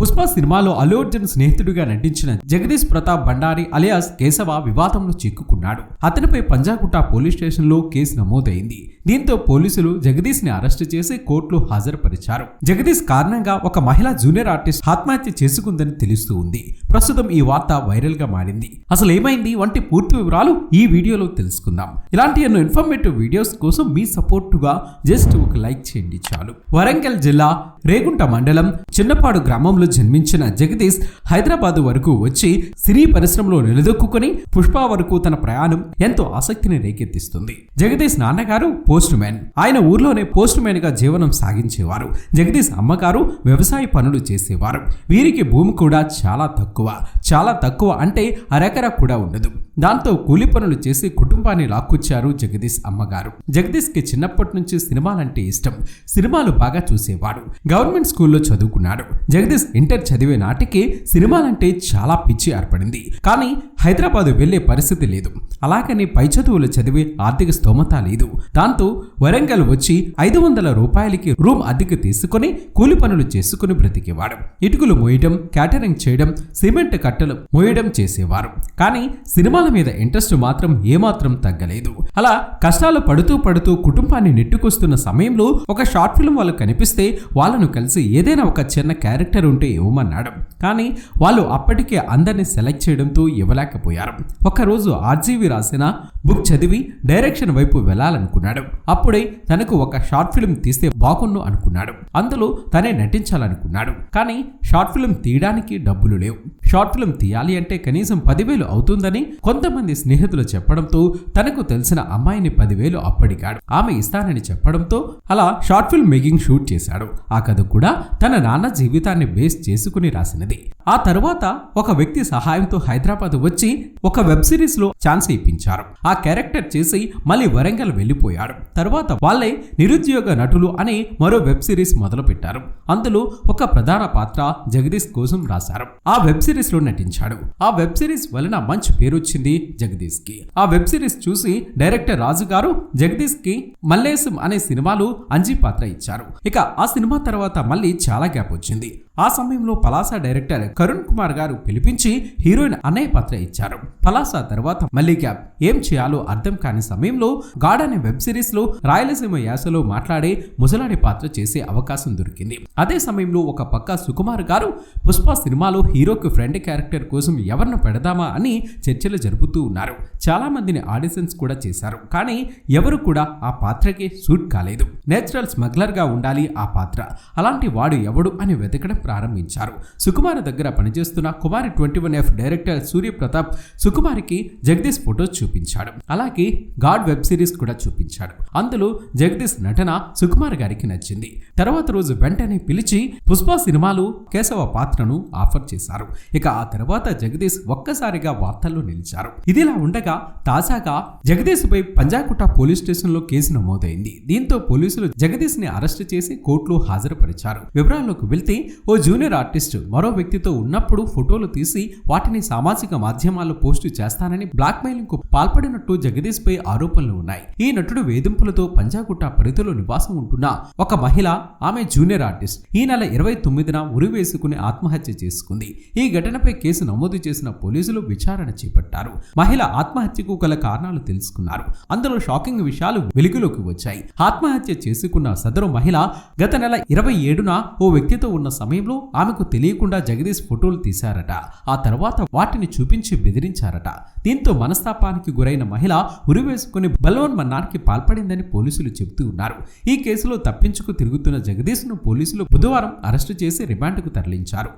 పుష్ప సినిమాలో అల్లు అర్జున్ స్నేహితుడిగా నటించిన జగదీష్ ప్రతాప్ భండారి అలియాస్ కేశవ వివాదంలో చిక్కుకున్నాడు. అతనిపై పంజాగుట్ట పోలీస్ స్టేషన్లో కేసు నమోదైంది. దీంతో పోలీసులు జగదీష్ని అరెస్టు చేసి కోర్టులో హాజరుపరిచారు. జగదీష్ కారణంగా ఒక మహిళ జూనియర్ ఆర్టిస్ట్ ఆత్మహత్య చేసుకుందని తెలుస్తూ ఉంది. ప్రస్తుతం ఈ వార్త వైరల్గా మారింది. అసలు ఏమైంది? వంటి పూర్తి వివరాలు ఈ వీడియోలో తెలుసుకుందాం. ఇలాంటి ఎన్నో ఇన్ఫర్మేటివ్ వీడియోస్ కోసం మీ సపోర్టుగా జస్ట్ ఒక లైక్ చేయండి చాలు. వరంగల్ జిల్లా రేగుంట మండలం చిన్నపాడు గ్రామంలో జన్మించిన జగదీష్ హైదరాబాద్ వరకు వచ్చి సినీ పరిశ్రమలో నిలదొక్కుని పుష్ప వరకు తన ప్రయాణం ఎంతో ఆసక్తిని రేకెత్తిస్తుంది. జగదీష్ నాన్నగారు పోస్ట్ మ్యాన్ ఆయన ఊర్లోనే పోస్ట్ మ్యాన్గా జీవనం సాగించేవారు. జగదీష్ అమ్మగారు వ్యవసాయ పనులు చేసేవారు. వీరికి భూమి కూడా చాలా తక్కువ. చాలా తక్కువ అంటే అరెకరా కూడా ఉండదు. దాంతో కూలి పనులు చేసి కుటుంబాన్ని లాక్కొచ్చారు జగదీష్ అమ్మగారు. జగదీష్కి చిన్నప్పటి నుంచి సినిమాలంటే ఇష్టం. సినిమాలు బాగా చూసేవాడు. గవర్నమెంట్ స్కూల్లో చదువుకున్నాడు. జగదీష్ ఇంటర్ చదివే నాటికి సినిమాలంటే చాలా పిచ్చి ఏర్పడింది. కానీ హైదరాబాద్ వెళ్ళే పరిస్థితి లేదు. అలాగని పై చదువులు చదివే ఆర్థిక స్తోమత లేదు. దాంతో వరంగల్ వచ్చి ఐదు వందల రూపాయలకి రూమ్ అద్దెకు తీసుకుని కూలి పనులు చేసుకుని బ్రతికేవాడు. ఇటుకలు మోయడం క్యాటరింగ్ చేయడం సిమెంట్ కట్టలు మోయడం చేసేవారు. కానీ సినిమాల మీద ఇంట్రెస్ట్ మాత్రం ఏమాత్రం తగ్గలేదు. అలా కష్టాలు పడుతూ పడుతూ కుటుంబాన్ని నెట్టుకొస్తున్న సమయంలో ఒక షార్ట్ ఫిల్మ్ వాళ్ళు కనిపిస్తే వాళ్ళను కలిసి ఏదైనా ఒక చిన్న క్యారెక్టర్ ఉంటే ఇవ్వమన్నాడు. కానీ వాళ్ళు అప్పటికే అందరిని సెలెక్ట్ చేయడంతో ఇవ్వలేకపోయారు. ఒకరోజు ఆర్జీవి రాసిన బుక్ చదివి డైరెక్షన్ వైపు వెళ్ళాలనుకున్నాడు. అప్పుడే తనకు ఒక షార్ట్ ఫిల్మ్ తీస్తే బాగుండు అనుకున్నాడు. అందులో తనే నటించాలనుకున్నాడు. కానీ షార్ట్ ఫిల్మ్ తీయడానికి డబ్బులు లేవు. షార్ట్ ఫిల్మ్ తీయాలి అంటే కనీసం పదివేలు అవుతుందని కొంతమంది స్నేహితులు చెప్పడంతో తనకు తెలిసిన అమ్మాయిని పదివేలు అప్పడిగాడు. ఆమె ఇస్తానని చెప్పడంతో అలా షార్ట్ ఫిల్మ్ మేకింగ్ షూట్ చేశాడు. ఆ కథ కూడా తన నాన్న జీవితాన్ని బేస్ చేసుకుని రాసినది. ఆ తరువాత ఒక వ్యక్తి సహాయంతో హైదరాబాద్ వచ్చి ఒక వెబ్ సిరీస్లో ఛాన్స్ ఇప్పించారు. ఆ క్యారెక్టర్ చేసి మళ్ళీ వరంగల్ వెళ్ళిపోయాడు. తర్వాత వాళ్ళే నిరుద్యోగ నటులు అని మరో వెబ్ సిరీస్ మొదలు పెట్టారు అందులో ఒక ప్రధాన పాత్ర జగదీష్ కోసం రాశారు. ఆ వెబ్ సిరీస్ లో నటించాడు. ఆ వెబ్ సిరీస్ వలన మంచి పేరు వచ్చింది జగదీష్కి ఆ వెబ్ సిరీస్ చూసి డైరెక్టర్ రాజు గారు జగదీష్కి మల్లేశం అనే సినిమాలు అంజీ పాత్ర ఇచ్చారు. ఇక ఆ సినిమా తర్వాత మళ్ళీ చాలా గ్యాప్ వచ్చింది. ఆ సమయంలో పలాస డైరెక్టర్ కరుణ్ కుమార్ గారు పిలిపించి హీరోయిన్ అనే పాత్ర ఇచ్చారు. పలాస తర్వాత మళ్ళీ గ్యాప్ ఏం చేయాలో అర్థం కాని సమయంలో గాడ్ అనే వెబ్ సిరీస్లో రాయలసీమ యాసలో మాట్లాడే ముసలాడి పాత్ర చేసే అవకాశం దొరికింది. అదే సమయంలో ఒక పక్క సుకుమార్ గారు పుష్ప సినిమాలో హీరోకి ఫ్రెండ్ క్యారెక్టర్ కోసం ఎవరిని పెడదామా అని చర్చలు జరుపుతూ ఉన్నారు. చాలా మందిని ఆడిషన్స్ కూడా చేశారు. కానీ ఎవరు కూడా ఆ పాత్రకి సూట్ కాలేదు. నేచురల్ స్మగ్లర్గా ఉండాలి ఆ పాత్ర. అలాంటి వాడు ఎవడు అని వెతకడం ప్రారంభించారు. సుకుమార్ దగ్గర పనిచేస్తున్న Kumari twenty one F director Suryaprathap సుకుమారికి Jagadish photos చూపించాడు. అలాగే గాడ్ వెబ్ సిరీస్ కూడా చూపించాడు. అందులో జగదీష్ నటన సుకుమార్ గారికి నచ్చింది. తర్వాత రోజు వెంటనే పిలిచి పుష్ప సినిమాలు కేశవ పాత్రను ఆఫర్ చేశారు. ఇక ఆ తర్వాత జగదీష్ ఒక్కసారిగా వార్తల్లో నిలిచారు. ఇదిలా ఉండగా తాజాగా జగదీష్ పై పంజాకుట్ట పోలీస్ స్టేషన్లో కేసు నమోదైంది. దీంతో పోలీసులు జగదీష్ని అరెస్ట్ చేసి కోర్టులో హాజరుపరిచారు. వివరాల్లోకి వెళ్తే ఓ జూనియర్ ఆర్టిస్ట్ మరో వ్యక్తితో ఉన్నప్పుడు ఫోటోలు తీసి వాటిని సామాజిక మాధ్యమాల్లో పోస్టు చేస్తానని బ్లాక్ మెయిలింగ్కు పాల్పడినట్టు జగదీష్ పై ఆరోపణలు ఉన్నాయి. ఈ నటుడు వేధింపులతో పంజాగుట్ట పరిధిలో నివాసం ఉంటున్న ఒక మహిళ ఆమె జూనియర్ ఆర్టిస్ట్ ఈ నెల ఇరవై తొమ్మిదిన ఉరి వేసుకుని ఆత్మహత్య చేసుకుంది. ఈ ఘటనపై కేసు నమోదు చేసిన పోలీసులు విచారణ చేపట్టారు. మహిళ ఆత్మహత్యకు గల కారణాలు తెలుసుకున్నారు. అందులో షాకింగ్ విషయాలు వెలుగులోకి వచ్చాయి. ఆత్మహత్య చేసుకున్న సదరు మహిళ గత నెల ఇరవై ఏడున ఓ వ్యక్తితో ఉన్న సమయం సమయంలో ఆమెకు తెలియకుండా జగదీష్ ఫోటోలు తీశారట. ఆ తర్వాత వాటిని చూపించి బెదిరించారట. దీంతో మనస్తాపానికి గురైన మహిళ ఉరివేసుకుని బలవన్మన్నానికి పాల్పడిందని పోలీసులు చెబుతూ ఉన్నారు. ఈ కేసులో తప్పించుకు తిరుగుతున్న జగదీష్ను పోలీసులు బుధవారం అరెస్టు చేసి రిమాండ్కు తరలించారు.